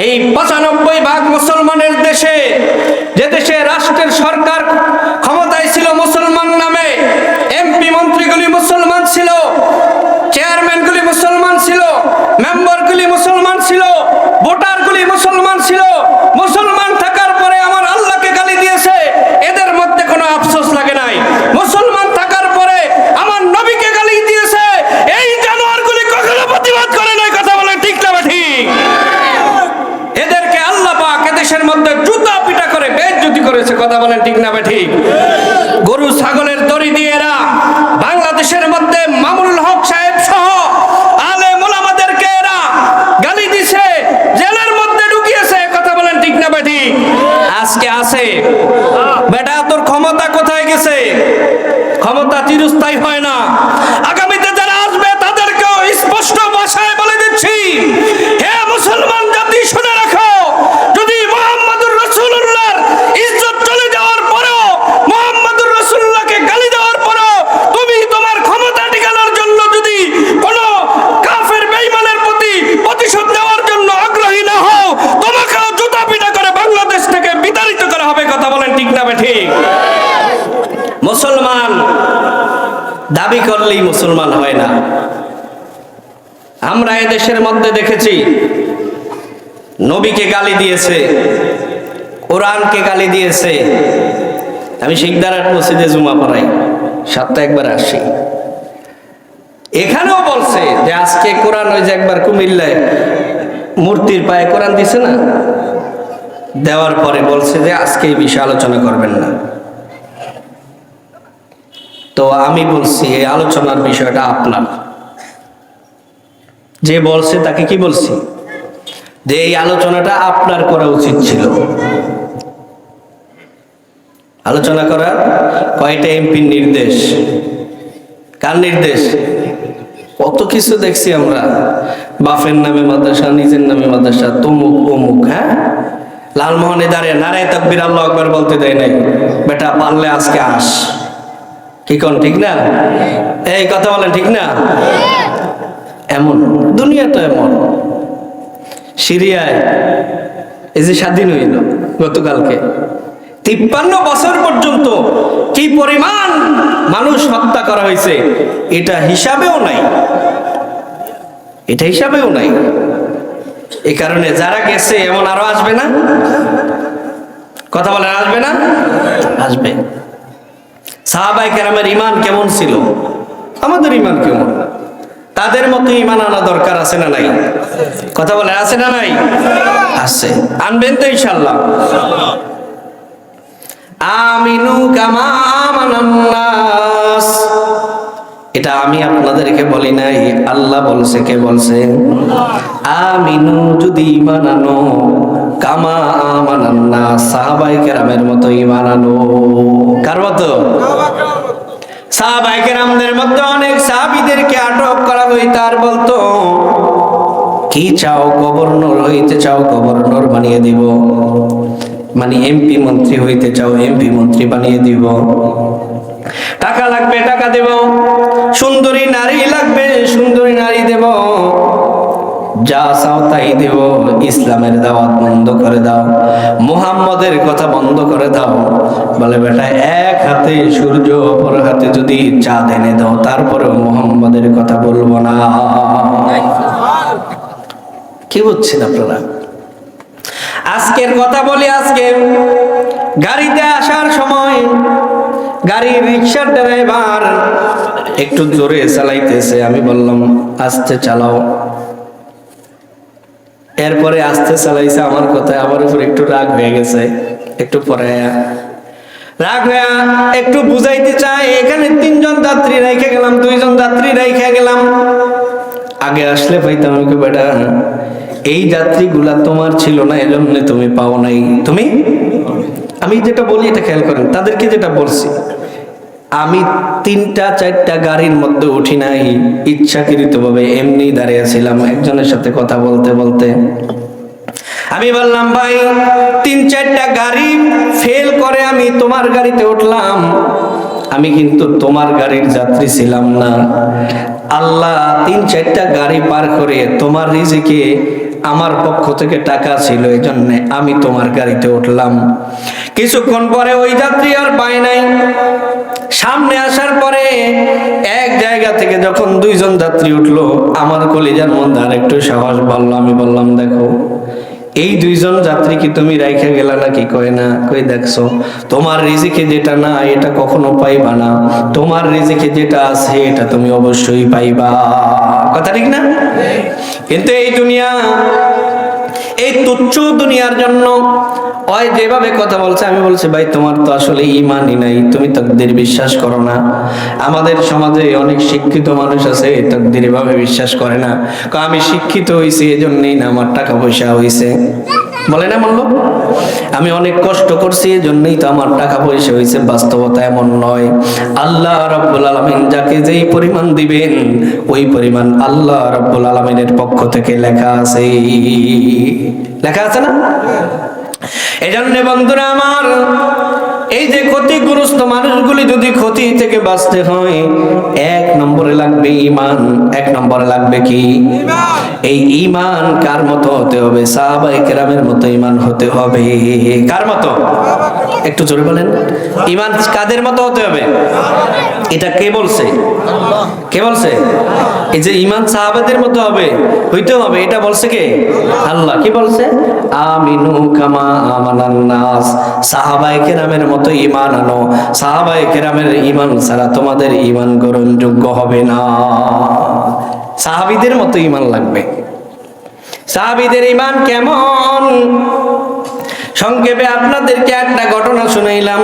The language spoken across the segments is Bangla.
এই পঁচানব্বই ভাগ মুসলমানের দেশে যে দেশে রাষ্ট্রের সরকার ক্ষমতায় ছিল মুসলমান নামে এমপি মন্ত্রীগুলি মুসলমান ছিল চেয়ারম্যানগুলি মুসলমান ছিল মেম্বারগুলি মুসলমান ছিল ভোটারগুলি মুসলমান ছিল মুসলমান থাকার পরে আমার আল্লাহকে গালি দিয়েছে এদের মধ্যে কোনো আফসোস লাগে নাই মুসলমান থাকার পরে আমার নবীকে গালি দিয়েছে এই জানোয়ারগুলি কখনো প্রতিবাদ করে নাই কথা বলে ঠিক না বা ঠিক এদেরকে আল্লাহ পাক এদেশের মধ্যে জুতা পিটা করে বেজ্জতি করেছে কথা বলেন ঠিক না বা ঠিক গরু ছাগলের দড়ি দিয়ে এরা বাংলাদেশের মধ্যে মামুনুল হক সাহেব সহ আলে মোলামাদেরকে এরা গালি দিছে জেলের মধ্যে ঢুকিয়েছে কথা বলেন ঠিক না বা ঠিক আজকে আছে বেটা তোর ক্ষমতা কোথায় গেছে ক্ষমতা চিরস্থায়ী হয় না আগামীতে যারা আসবে তাদেরকেও স্পষ্ট ভাষায় বলে দিচ্ছি হে মুসলমান জাতি শুনে রাখো যদি মোহাম্মদুর রসুল্লাহর ইজ্জত চলে যাওয়ার পরেও মোহাম্মদুর রসুল্লাহকে গালি দেওয়ার পরেও তুমি তোমার ক্ষমতা টিকানোর জন্য যদি কোনো কাফের বেঈমানের প্রতি প্রতিশোধ নেওয়ার জন্য আগ্রহী না হও তোমাকেও জুতা পিটা করে বাংলাদেশ থেকে বিতাড়িত করা হবে কথা বলেন ঠিক না বে ঠিক মুসলমান, দাবি করলেই মুসলমান হয় না। আমরা এ দেশের মধ্যে দেখেছি, নবীকে গালি দিয়েছে, কোরআনকে গালি দিয়েছে। আমি শিকদারাট মসজিদে জুমা পড়াই সপ্তাহে একবার আসি এখানেও বলছে যে আজকে কোরআন ওই যে একবার কুমিল্লায় মূর্তির পায়ে কোরআন দিছে না? দেওয়ার পরে বলছে যে আজকে এই বিষয়ে আলোচনা করবেন না। তো আমি বলছি, এই আলোচনার বিষয়টা আপনার। যে বলছে তাকে কি বলছি? যে এই আলোচনাটা আপনার করা উচিত ছিল। আলোচনা করার কয়টা এমপির নির্দেশ? কার নির্দেশ? কত কিছু দেখছি আমরা। বাফের নামে মাদ্রাসা, নিজের নামে মাদ্রাসা, তমুক অমুক হ্যাঁ? লালমোহনে দাঁড়িয়ে, নারায় তকবির আল্লাহ একবার বলতে দেয় নাই। বেটা, পারলে আজকে আস। কি কোন ঠিক না? এই কথা বলেন ঠিক না? এমন দুনিয়াটা এমন। সিরিয়ায়, এই যে স্বাধীন হইল গতকালকে। তিপ্পান্ন বছর পর্যন্ত কি পরিমাণ মানুষ হত্যা করা হয়েছে, এটা হিসাবেও নাই। এটা হিসাবেও নাই। এই কারণে যারা গেছে, এমন আরও আসবে না? কথা বলেন, আসবে না? আসবে। সাহাবাই কেরামের ইমান কেমন ছিল? আমাদের ইমান কেমন? তাদের মতো ইমান আনা দরকার আছে না নাই? কথা বলে আছে না নাই? আছে। আনবেন তো ইনশাল্লাহ আমিনু কামা আমানান্নাস এটা আমি আপনাদেরকে বলি নাই, আল্লাহ বলছে, কে বলছে? আমিনু যদি ইমান আনো কামা আমানান্না সাহাবাই কেরামের মতো ইমান আনো। কার মতো? সাহাবাই কেরামদের মধ্যে অনেক সাহাবিদেরকে আটক করা হইত আর বলতো, কি চাও গভর্নর হইতে চাও গভর্নর বানিয়ে দিব। মানে এমপি মন্ত্রী হইতে চাও, এমপি মন্ত্রী বানিয়ে দিব। টাকা লাগবে, টাকা দেব। সুন্দরী নারী লাগবে, সুন্দরী নারী দেব। যা চাও তাই দেব। ইসলামের দাওয়াত বন্ধ করে দাও। মুহাম্মদের কথা বন্ধ করে দাও। বলে বেটা, এক হাতে সূর্য, অপর হাতে যদি চাঁদ এনে দাও, তারপরেও মুহাম্মদের কথা বলব না। কি বুঝছেন আপনারা? আজকের কথা বলি আজকে। গাড়িতে আসার সময় গাড়ির রিক্সার ড্রাইভার একটু জোরে চালাইতেছে। আমি বললাম, আস্তে চালাও। এরপরে আস্তে চালাইছে আমার কথায়, আমার উপর একটু রাগ হয়ে গেছে। একটু পরে রাগ হয়ে, একটু বুঝাইতে চাই, এখানে তিনজন যাত্রী রেখে গেলাম, দুইজন যাত্রী রেখে গেলাম। আগে আসলে পাইতাম আমি বেটা, এই যাত্রীগুলা তোমার ছিল না, এজন্য তুমি পাও নাই। তুমি? আমি যেটা বলি, এটা খেয়াল করেন, তাদেরকে যেটা বলছি আমি তিনটা, চারটা গাড়ির মধ্যে উঠি নাই। ইচ্ছাকৃত ভাবে এমনি দাঁড়িয়েছিলাম একজনের সাথে কথা বলতে বলতে। আমি বললাম, ভাই, তিন, চারটা গাড়ি ফেল করে আমি তোমার গাড়িতে উঠলাম। আমি কিন্তু তোমার গাড়ির যাত্রী ছিলাম না। আল্লাহ, তিন, চারটা গাড়ি পার করে তোমার রিজিকে আমার পক্ষ থেকে টাকা ছিল এই জন্য আমি তোমার গাড়িতে উঠলাম। কিছুক্ষণ পরে ওই যাত্রী আর পায় নাই। সামনে আসার পরে এক জায়গা থেকে যখন দুইজন যাত্রী উঠল, আমার কলিজার মধ্যে আর একটু সাহস বাড়লো। আমি বললাম, দেখো, এই দুইজন যাত্রী কি তুমি রাইখে গেলা নাকি? কয়, না। কই দেখছ, তোমার রিজিকে যেটা না, এটা কখনো পাইবা না। তোমার রিজিকে যেটা আছে, এটা তুমি অবশ্যই পাইবা। কথা ঠিক না? কিন্তু এই দুনিয়া এই তুচ্ছ দুনিয়ার জন্য। ওই যেভাবে কথা বলছে, আমি বলছি, ভাই, তোমার তো আসলে ইমানই নাই। তুমি তকদির বিশ্বাস করো না। আমাদের সমাজে অনেক শিক্ষিত মানুষ আছে তকদির এভাবে বিশ্বাস করে না। আমি শিক্ষিত হয়েছি এজন্যই না আমার টাকা পয়সা হয়েছে বলে না বলল আমি অনেক কষ্ট করছি, এজন্যই তো আমার টাকা পয়সা হয়েছে, বাস্তবতা এমন নয়। আল্লাহ রাব্বুল আলামিন যাকে যেই পরিমাণ দিবেন, ওই পরিমাণ আল্লাহ রাব্বুল আলামিনের পক্ষ থেকে লেখা আছে। লেখা আছে না? এজন্য বন্ধুরা আমার এই যে ক্ষতিগ্রস্ত মানুষগুলি যদি ক্ষতি থেকে বাঁচতে হয় এক নম্বরে লাগবে ইমান এক নম্বরে লাগবে কি? এই ইমান কার মতো হতে হবে? সাহাবাই কেরামের মতো ইমান হতে হবে। কার মতো? একটু জোরে বলেন। ইমান কাদের মতো হতে হবে? এটা কে বলছে? কে বলছে? এই যে ইমান সাহাবাদের মতো হবে হইতে হবে, এটা বলছে কে? আল্লাহ। কি বলছে? আমিনু কামা আমানান নাস। সাহাবায়ে কেরামের মতো ঈমান আনো। সাহাবায়ে কেরামের ঈমান ছাড়া তোমাদের ঈমান গ্রহণযোগ্য হবে না। সাহাবীদের মতো ঈমান লাগবে। সাহাবীদের ঈমান কেমন? সংক্ষেপে আপনাদেরকে একটা ঘটনা শুনাইলাম।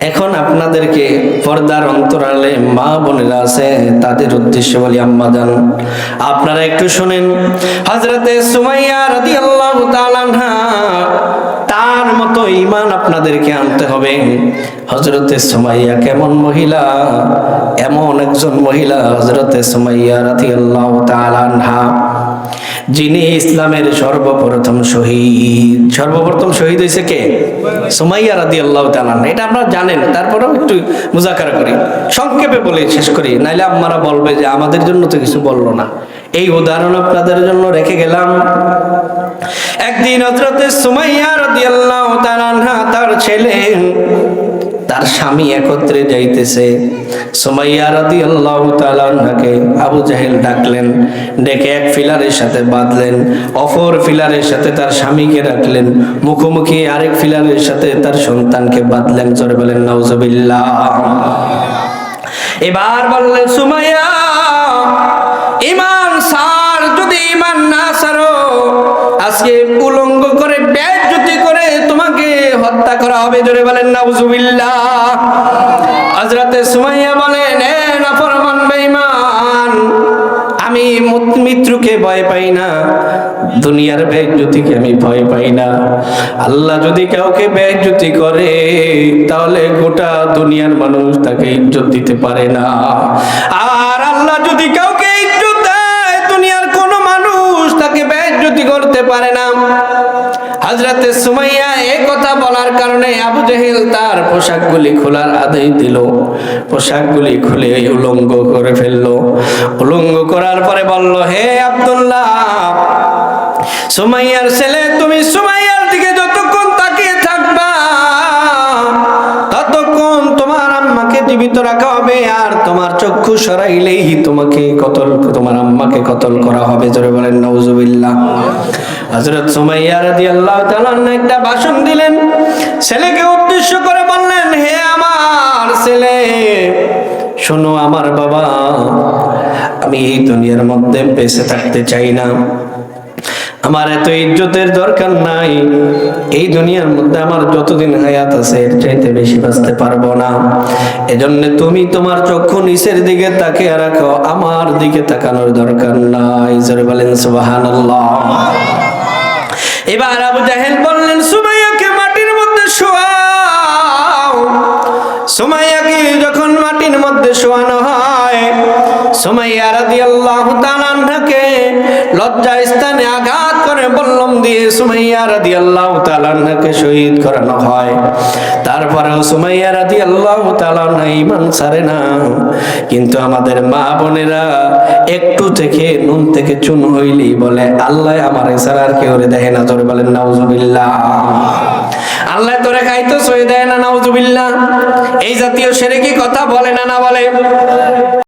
এখন আপনাদেরকে পর্দার অন্তরালে মা বোনেরা আছে, তাদের উদ্দেশ্যে বলি, আম্মা জান, আপনারা একটু শুনেন। হজরতে সুমাইয়া রাদিয়াল্লাহু তাআলা তার মতো ঈমান আপনাদেরকে আনতে হবে। হজরতে সুমাইয়া কেমন মহিলা? এমন একজন মহিলা হজরতে সুমাইয়া রাদিয়াল্লাহু তাআলা আনহা। যিনি ইসলামের সর্বপ্রথম শহীদ। সর্বপ্রথম শহীদ হয়েছে কে? সুমাইয়া রাদি আল্লাহ এটা আপনারা জানেন, তারপরেও একটু মুজাকারা করি। সংক্ষেপে বলে শেষ করি। নাইলে আপনারা বলবে যে আমাদের জন্য তো কিছু বলল না। এই উদাহরণ আপনাদের জন্য রেখে গেলাম। একদিন হজরতে সুমাইয়া রাদি আল্লাহ তার ছেলে তার স্বামী একত্রে যাইতেছে। সুমাইয়া রাদিয়াল্লাহু তাআলা আনহাকে আবু জাহেল ডাকলেন, ডেকে এক ফিলারের সাথে বাঁধলেন, অপর ফিলারের সাথে তার স্বামীকে রাখলেন, মুখোমুখি আরেক ফিলারের সাথে তার সন্তানকে বাঁধলেন, জোরে বলেন, নাউজুবিল্লাহ। এবার বললেন, সুমাইয়া ইমান সার যদি ইমান না সারো আজকে উলঙ্গ হবে জোরে বলেন, নাউজুবিল্লাহ। হযরতে সুমাইয়া বলেন নাফরমান, বেঈমান, আমি মত- মৃত্যুকে ভয় পাই না, দুনিয়ার বেজ্জতিকে আমি ভয় পাই না। আল্লাহ যদি কাউকে বেজ্জতি করে, তাহলে গোটা দুনিয়ার মানুষ তাকে ইজ্জত দিতে পারে না। আর আল্লাহ যদি কাউকে ইজ্জত দেয়, দুনিয়ার কোনো মানুষ তাকে বেজ্জতি করতে পারে না। হজরতে সুমাইয়া এ কথা বলার কারণে আবু জাহিল তার পোশাকগুলি খোলার আদেশ দিল। পোশাকগুলি খুলে উলঙ্গ করে ফেলল। উলঙ্গ করার পরে বলল, হে আব্দুল্লাহ, সুমাইয়ার ছেলে, তুমি সুমাইয়ার দিকে রাখা হবে আর তোমার চক্ষু সরাইলেই তোমাকে কতল, তোমার আম্মাকে কতল করা হবে। জোরে বলেন নওজুবিল্লাহ হযরত সুমাইয়া রাদিয়াল্লাহু তাআলা একটা ভাষণ দিলেন। ছেলেকে উদ্দেশ্য করে বললেন, হে আমার ছেলে, শোনো আমার বাবা, আমি এই দুনিয়ার মধ্যে বেঁচে থাকতে চাই না। আমার এত ইজ্জতের দরকার নাই। এই দুনিয়ার মধ্যে আমার যতদিন হায়াত আছে, এর চাইতে বেশি বাঁচতে পারব না। এজন্য তুমি তোমার চক্ষু নিচের দিকে তাকিয়ে রাখো, আমার দিকে তাকানোর দরকার নাই। জোরে বলেন, সুবহানাল্লাহ। এবার আবু জাহেল বললেন, সুমাইয়াকে মাটির মধ্যে শোয়াও। সুমাইয়াকে যখন মাটির মধ্যে শোয়ানো হয় সুমাইয়া রাদিয়াল্লাহু তাআলা আনহাকে লজ্জা স্থানে আঘাত করে বললাম দিয়ে সুমাইয়া রাদিয়াল্লাহু তাআলা আনহাকে শহীদ করানো হয়। তারপরেও সুমাইয়া রাদিয়াল্লাহু তাআলা আনহা ঈমান ছাড়ে না। কিন্তু আমাদের মা বোনেরা একটু থেকে নুন থেকে চুন হইলি বলে, আল্লাহ আমার ছাড়া আর কেউ দেখে না। তোরে বলেন, নাউজুবিল্লাহ। আল্লাহ তোরে খাইতো সই দেয় না, নাউজুবিল্লাহ। এই জাতীয় সেরে কি কথা বলে না না বলে?